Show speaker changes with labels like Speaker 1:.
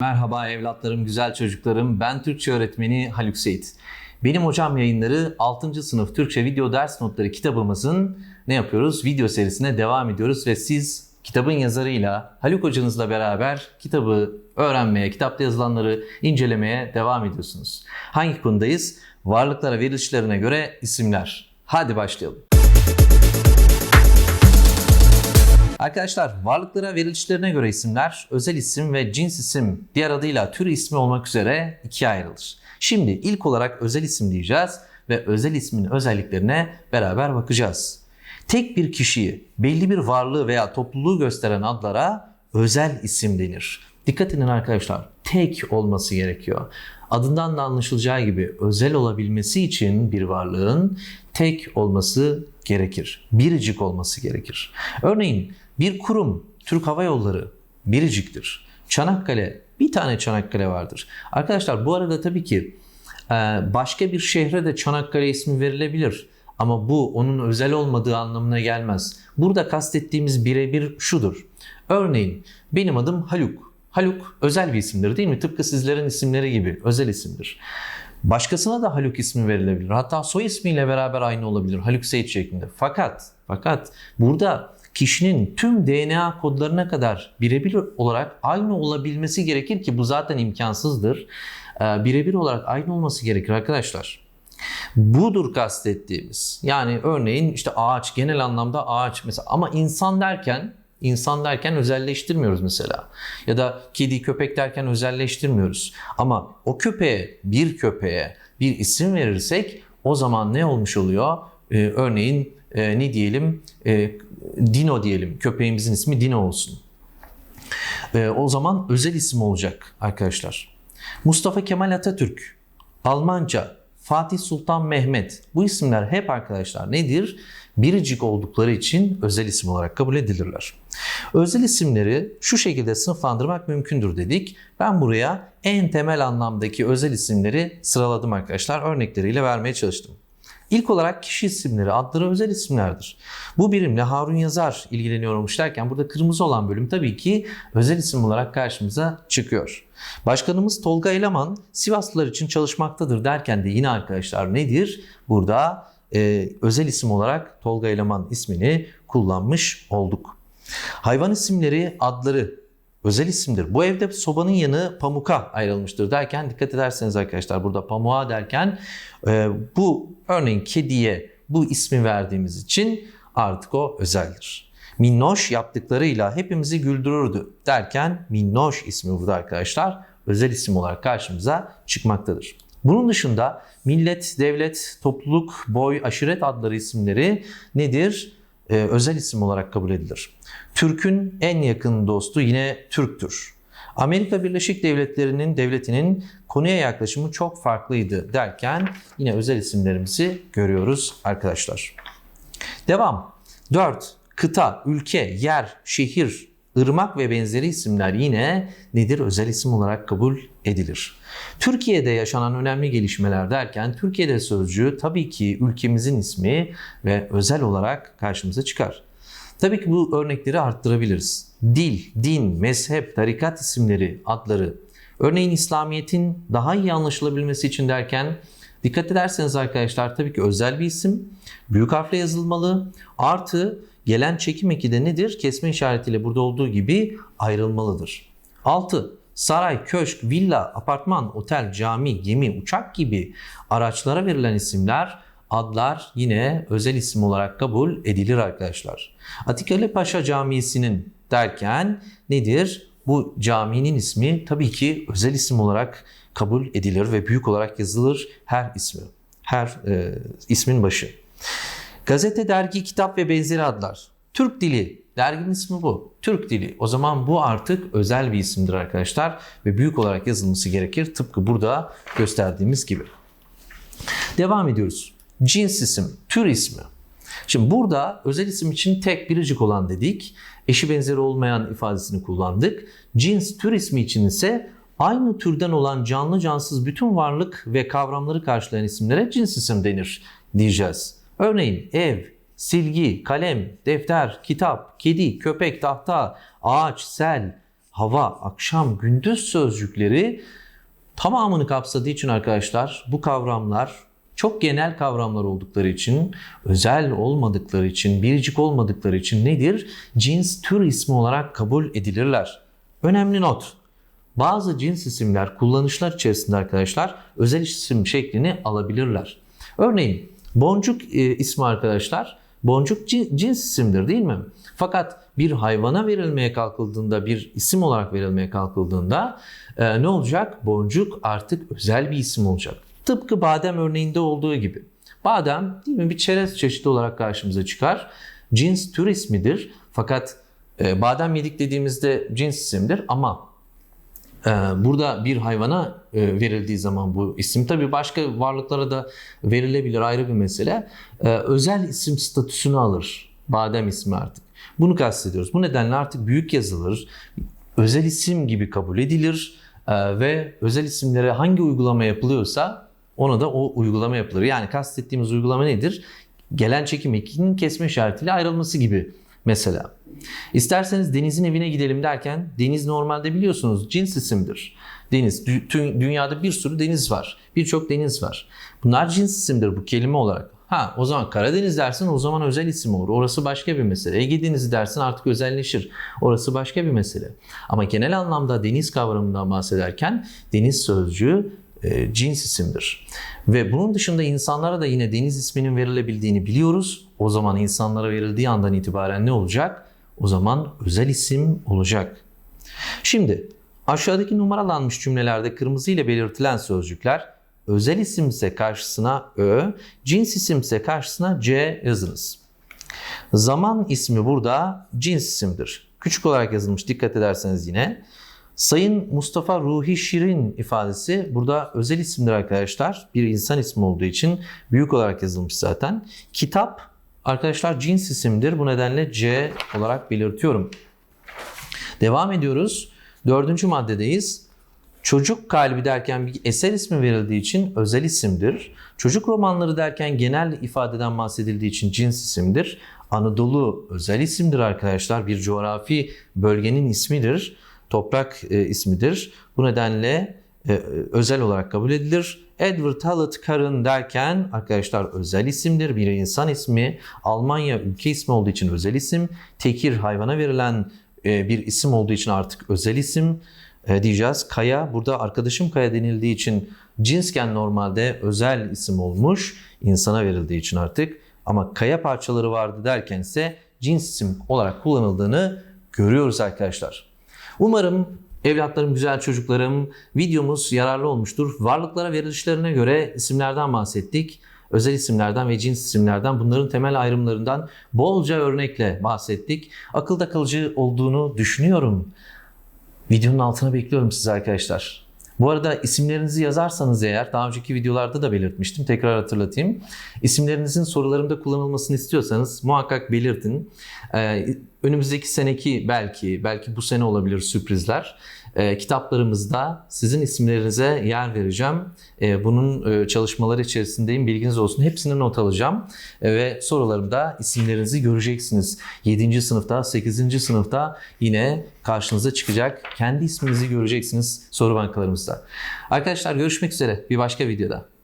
Speaker 1: Merhaba evlatlarım, güzel çocuklarım. Ben Türkçe öğretmeni Haluk Seyit. Benim hocam yayınları 6. sınıf Türkçe video ders notları kitabımızın ne yapıyoruz? Video serisine devam ediyoruz ve siz kitabın yazarıyla Haluk hocanızla beraber kitabı öğrenmeye, kitapta yazılanları incelemeye devam ediyorsunuz. Hangi konudayız? Varlıklara verilişlerine göre isimler. Hadi başlayalım. Arkadaşlar varlıklara verilişlerine göre isimler özel isim ve cins isim diğer adıyla tür ismi olmak üzere ikiye ayrılır. Şimdi ilk olarak özel isim diyeceğiz ve özel ismin özelliklerine beraber bakacağız. Tek bir kişiyi, belli bir varlığı veya topluluğu gösteren adlara özel isim denir. Dikkat edin arkadaşlar, tek olması gerekiyor. Adından da anlaşılacağı gibi özel olabilmesi için bir varlığın tek olması gerekir. Biricik olması gerekir. Örneğin bir kurum, Türk Hava Yolları biriciktir. Çanakkale, bir tane Çanakkale vardır. Arkadaşlar bu arada tabii ki e, başka bir şehre de Çanakkale ismi verilebilir. Ama bu onun özel olmadığı anlamına gelmez. Burada kastettiğimiz birebir şudur. Örneğin benim adım Haluk. Haluk özel bir isimdir değil mi? Tıpkı sizlerin isimleri gibi özel isimdir. Başkasına da Haluk ismi verilebilir. Hatta soy ismiyle beraber aynı olabilir. Haluk Seyit şeklinde. Fakat fakat burada kişinin tüm DNA kodlarına kadar birebir olarak aynı olabilmesi gerekir ki bu zaten imkansızdır. Ee, birebir olarak aynı olması gerekir arkadaşlar. Budur kastettiğimiz. Yani örneğin işte ağaç genel anlamda ağaç mesela ama insan derken insan derken özelleştirmiyoruz mesela. Ya da kedi köpek derken özelleştirmiyoruz. Ama o köpeğe bir köpeğe bir isim verirsek o zaman ne olmuş oluyor? Ee, örneğin e, ne diyelim? E, Dino diyelim. Köpeğimizin ismi Dino olsun. E, o zaman özel isim olacak arkadaşlar. Mustafa Kemal Atatürk, Almanca, Fatih Sultan Mehmet. Bu isimler hep arkadaşlar nedir? Biricik oldukları için özel isim olarak kabul edilirler. Özel isimleri şu şekilde sınıflandırmak mümkündür dedik. Ben buraya en temel anlamdaki özel isimleri sıraladım arkadaşlar. Örnekleriyle vermeye çalıştım. İlk olarak kişi isimleri, adları özel isimlerdir. Bu birimle Harun Yazar ilgileniyormuş derken burada kırmızı olan bölüm tabii ki özel isim olarak karşımıza çıkıyor. Başkanımız Tolga Eleman Sivaslılar için çalışmaktadır derken de yine arkadaşlar nedir? Burada e, özel isim olarak Tolga Eleman ismini kullanmış olduk. Hayvan isimleri, adları özel isimdir. Bu evde sobanın yanı pamuka ayrılmıştır derken dikkat ederseniz arkadaşlar burada pamuğa derken e, bu örneğin kediye bu ismi verdiğimiz için artık o özeldir. Minnoş yaptıklarıyla hepimizi güldürürdü derken Minnoş ismi burada arkadaşlar özel isim olarak karşımıza çıkmaktadır. Bunun dışında millet, devlet, topluluk, boy, aşiret adları isimleri nedir? Ee, özel isim olarak kabul edilir. Türk'ün en yakın dostu yine Türk'tür. Amerika Birleşik Devletleri'nin devletinin konuya yaklaşımı çok farklıydı derken yine özel isimlerimizi görüyoruz arkadaşlar. Devam. 4. Kıta, ülke, yer, şehir, ırmak ve benzeri isimler yine nedir? Özel isim olarak kabul edilir. Türkiye'de yaşanan önemli gelişmeler derken Türkiye'de sözcüğü tabii ki ülkemizin ismi ve özel olarak karşımıza çıkar. Tabii ki bu örnekleri arttırabiliriz. Dil, din, mezhep, tarikat isimleri, adları. Örneğin İslamiyet'in daha iyi anlaşılabilmesi için derken dikkat ederseniz arkadaşlar tabii ki özel bir isim. Büyük harfle yazılmalı. Artı gelen çekim eki de nedir? Kesme işaretiyle burada olduğu gibi ayrılmalıdır. 6. Saray, köşk, villa, apartman, otel, cami, gemi, uçak gibi araçlara verilen isimler adlar yine özel isim olarak kabul edilir arkadaşlar. Atikale Paşa Camisi'nin derken nedir? Bu caminin ismi tabii ki özel isim olarak kabul edilir ve büyük olarak yazılır her ismi. Her e, ismin başı. Gazete, dergi, kitap ve benzeri adlar. Türk dili. Derginin ismi bu. Türk dili. O zaman bu artık özel bir isimdir arkadaşlar ve büyük olarak yazılması gerekir. Tıpkı burada gösterdiğimiz gibi. Devam ediyoruz. Cins isim, tür ismi. Şimdi burada özel isim için tek biricik olan dedik. Eşi benzeri olmayan ifadesini kullandık. Cins tür ismi için ise aynı türden olan canlı cansız bütün varlık ve kavramları karşılayan isimlere cins isim denir diyeceğiz. Örneğin ev, silgi, kalem, defter, kitap, kedi, köpek, tahta, ağaç, sel, hava, akşam, gündüz sözcükleri tamamını kapsadığı için arkadaşlar bu kavramlar çok genel kavramlar oldukları için, özel olmadıkları için, biricik olmadıkları için nedir? Cins tür ismi olarak kabul edilirler. Önemli not. Bazı cins isimler kullanışlar içerisinde arkadaşlar özel isim şeklini alabilirler. Örneğin boncuk e, ismi arkadaşlar boncuk cin- cins isimdir değil mi? Fakat bir hayvana verilmeye kalkıldığında bir isim olarak verilmeye kalkıldığında e, ne olacak? Boncuk artık özel bir isim olacak. Tıpkı badem örneğinde olduğu gibi. Badem değil mi bir çerez çeşidi olarak karşımıza çıkar. Cins tür ismidir. Fakat e, badem yedik dediğimizde cins isimdir ama ee, Burada bir hayvana e, verildiği zaman bu isim tabii başka varlıklara da verilebilir ayrı bir mesele. Ee, Özel isim statüsünü alır badem ismi artık. Bunu kastediyoruz. Bu nedenle artık büyük yazılır, özel isim gibi kabul edilir Ee, ve özel isimlere hangi uygulama yapılıyorsa ona da o uygulama yapılır. Yani kastettiğimiz uygulama nedir? Gelen çekim ekinin kesme işaretiyle ayrılması gibi mesela. İsterseniz denizin evine gidelim derken deniz normalde biliyorsunuz cins isimdir. Deniz, dü- dünyada bir sürü deniz var. Birçok deniz var. Bunlar cins isimdir bu kelime olarak. Ha o zaman Karadeniz dersin o zaman özel isim olur. Orası başka bir mesele. Ege Denizi dersin artık özelleşir. Orası başka bir mesele. Ama genel anlamda deniz kavramından bahsederken deniz sözcüğü e, cins isimdir. Ve bunun dışında insanlara da yine deniz isminin verilebildiğini biliyoruz. O zaman insanlara verildiği andan itibaren ne olacak? O zaman özel isim olacak. Şimdi aşağıdaki numaralanmış cümlelerde kırmızı ile belirtilen sözcükler özel isimse karşısına ö, cins isimse karşısına c yazınız. Zaman ismi burada cins isimdir. Küçük olarak yazılmış dikkat ederseniz yine. Sayın Mustafa Ruhi Şirin ifadesi burada özel isimdir arkadaşlar. Bir insan ismi olduğu için büyük olarak yazılmış zaten. Kitap arkadaşlar cins isimdir. Bu nedenle C olarak belirtiyorum. Devam ediyoruz. Dördüncü maddedeyiz. Çocuk kalbi derken bir eser ismi verildiği için özel isimdir. Çocuk romanları derken genel ifadeden bahsedildiği için cins isimdir. Anadolu özel isimdir arkadaşlar. Bir coğrafi bölgenin ismidir. Toprak e, ismidir. Bu nedenle e, özel olarak kabul edilir. Edward Hallett Karın derken arkadaşlar özel isimdir. Bir insan ismi. Almanya ülke ismi olduğu için özel isim. Tekir hayvana verilen e, bir isim olduğu için artık özel isim e, diyeceğiz. Kaya burada arkadaşım Kaya denildiği için cinsken normalde özel isim olmuş. insana verildiği için artık. Ama kaya parçaları vardı derken ise cins isim olarak kullanıldığını görüyoruz arkadaşlar. Umarım evlatlarım, güzel çocuklarım videomuz yararlı olmuştur. Varlıklara verilişlerine göre isimlerden bahsettik. Özel isimlerden ve cins isimlerden bunların temel ayrımlarından bolca örnekle bahsettik. Akılda kalıcı olduğunu düşünüyorum. Videonun altına bekliyorum sizi arkadaşlar. Bu arada isimlerinizi yazarsanız eğer daha önceki videolarda da belirtmiştim. Tekrar hatırlatayım. İsimlerinizin sorularımda kullanılmasını istiyorsanız muhakkak belirtin. Ee, önümüzdeki seneki belki, belki bu sene olabilir sürprizler. Ee, kitaplarımızda sizin isimlerinize yer vereceğim. Ee, bunun e, çalışmaları içerisindeyim. Bilginiz olsun. Hepsini not alacağım. Ee, ve sorularımda isimlerinizi göreceksiniz. 7. sınıfta, 8. sınıfta yine karşınıza çıkacak. Kendi isminizi göreceksiniz soru bankalarımızda. Arkadaşlar görüşmek üzere bir başka videoda.